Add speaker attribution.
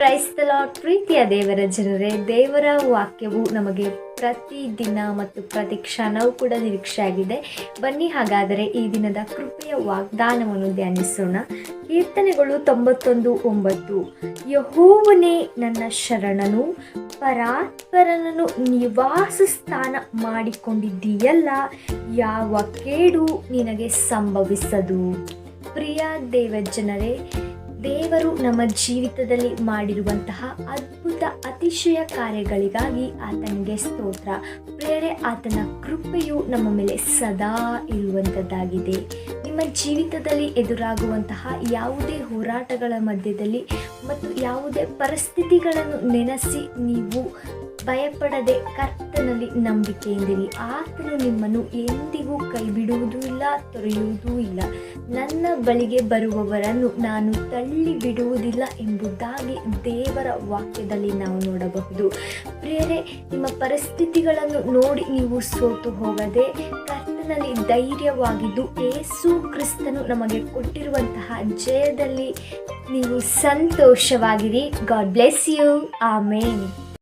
Speaker 1: ಕ್ರೈಸ್ತಲ ಪ್ರೀತಿಯ ದೇವರ ಜನರೇ, ದೇವರ ವಾಕ್ಯವು ನಮಗೆ ಪ್ರತಿದಿನ ಮತ್ತು ಪ್ರತಿ ಕ್ಷಣವೂ ಕೂಡ ನಿರೀಕ್ಷೆಯಾಗಿದೆ. ಬನ್ನಿ ಹಾಗಾದರೆ ಈ ದಿನದ ಕೃಪೆಯ ವಾಗ್ದಾನವನ್ನು ಧ್ಯಾನಿಸೋಣ. ಕೀರ್ತನೆಗಳು ತೊಂಬತ್ತೊಂದು, ಒಂಬತ್ತು. ಯಹೋವನೇ ನನ್ನ ಶರಣನು, ಪರಾತ್ಪರನನ್ನು ನಿವಾಸ ಸ್ಥಾನ ಮಾಡಿಕೊಂಡಿದ್ದೀಯಲ್ಲ, ಯಾವ ಕೇಡು ನಿನಗೆ ಸಂಭವಿಸದು. ಪ್ರಿಯ ದೇವಜನರೇ ದೇವರು ನಮ್ಮ ಜೀವಿತದಲ್ಲಿ ಮಾಡಿರುವಂತಹ ಅದ್ಭುತ ಅತಿಶಯ ಕಾರ್ಯಗಳಿಗಾಗಿ ಆತನಿಗೆ ಸ್ತೋತ್ರ. ಪ್ರೇರೆ ಆತನ ಕೃಪೆಯು ನಮ್ಮ ಮೇಲೆ ಸದಾ ಇರುವಂಥದ್ದಾಗಿದೆ ನಿಮ್ಮ ಜೀವಿತದಲ್ಲಿ ಎದುರಾಗುವಂತಹ ಯಾವುದೇ ಹೋರಾಟಗಳ ಮಧ್ಯದಲ್ಲಿ ಮತ್ತು ಯಾವುದೇ ಪರಿಸ್ಥಿತಿಗಳನ್ನು ನೆನೆಸಿ ನೀವು ಭಯಪಡದೆ ಕರ್ತನಲ್ಲಿ ನಂಬಿಕೆಯಿಂದಿರಿ. ಆತನು ನಿಮ್ಮನ್ನು ಎಂದಿಗೂ ಕೈ ಬಿಡುವುದೂ ಇಲ್ಲ, ತೊರೆಯುವುದೂ ಇಲ್ಲ. ನನ್ನ ಬಳಿಗೆ ಬರುವವರನ್ನು ನಾನು ತಳ್ಳಿ ಬಿಡುವುದಿಲ್ಲ ಎಂಬುದಾಗಿ ದೇವರ ವಾಕ್ಯದಲ್ಲಿ ನಾವು ನೋಡಬಹುದು. ಪ್ರಿಯರೇ, ನಿಮ್ಮ ಪರಿಸ್ಥಿತಿಗಳನ್ನು ನೋಡಿ ನೀವು ಸೋತು ಹೋಗದೆ ಕರ್ತನಲ್ಲಿ ಧೈರ್ಯವಾಗಿದ್ದು ಏಸು ಕ್ರಿಸ್ತನು ನಮಗೆ ಕೊಟ್ಟಿರುವಂತಹ ಜಯದಲ್ಲಿ ನೀವು ಸಂತೋಷವಾಗಿರಿ. God bless you. ಆಮೇನ್.